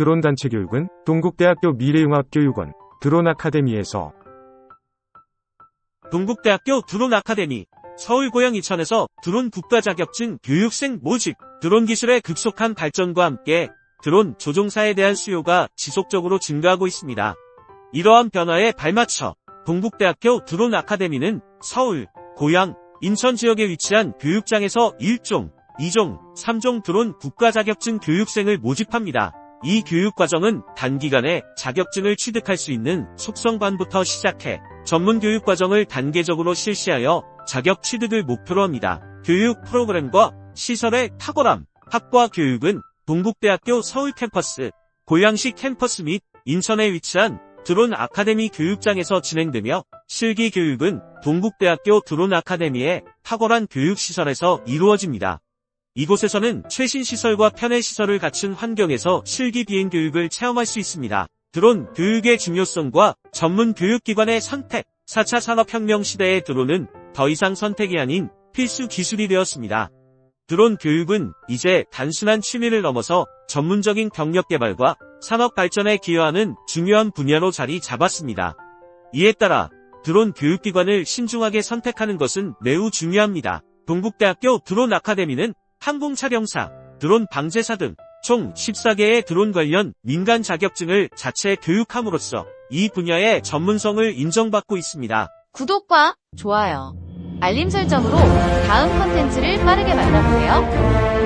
드론 단체 교육은 동국대학교 미래융합교육원 드론 아카데미에서 동국대학교 드론 아카데미, 서울 고양 이천에서 드론 국가 자격증 교육생 모집, 드론 기술의 급속한 발전과 함께 드론 조종사에 대한 수요가 지속적으로 증가하고 있습니다. 이러한 변화에 발맞춰 동국대학교 드론 아카데미는 서울, 고양, 인천 지역에 위치한 교육장에서 1종, 2종, 3종 드론 국가 자격증 교육생을 모집합니다. 이 교육 과정은 단기간에 자격증을 취득할 수 있는 속성반부터 시작해 전문 교육 과정을 단계적으로 실시하여 자격 취득을 목표로 합니다. 교육 프로그램과 시설의 탁월함, 학과 교육은 동국대학교 서울 캠퍼스, 고양시 캠퍼스 및 인천에 위치한 드론 아카데미 교육장에서 진행되며 실기 교육은 동국대학교 드론 아카데미의 탁월한 교육시설에서 이루어집니다. 이곳에서는 최신 시설과 편의 시설을 갖춘 환경에서 실기 비행 교육을 체험할 수 있습니다. 드론 교육의 중요성과 전문 교육기관의 선택, 4차 산업혁명 시대의 드론은 더 이상 선택이 아닌 필수 기술이 되었습니다. 드론 교육은 이제 단순한 취미를 넘어서 전문적인 경력 개발과 산업 발전에 기여하는 중요한 분야로 자리 잡았습니다. 이에 따라 드론 교육기관을 신중하게 선택하는 것은 매우 중요합니다. 동국대학교 드론 아카데미는 항공촬영사, 드론 방제사 등 총 14개의 드론 관련 민간 자격증을 자체 교육함으로써 이 분야의 전문성을 인정받고 있습니다. 구독과 좋아요, 알림 설정으로 다음 컨텐츠를 빠르게 만나보세요.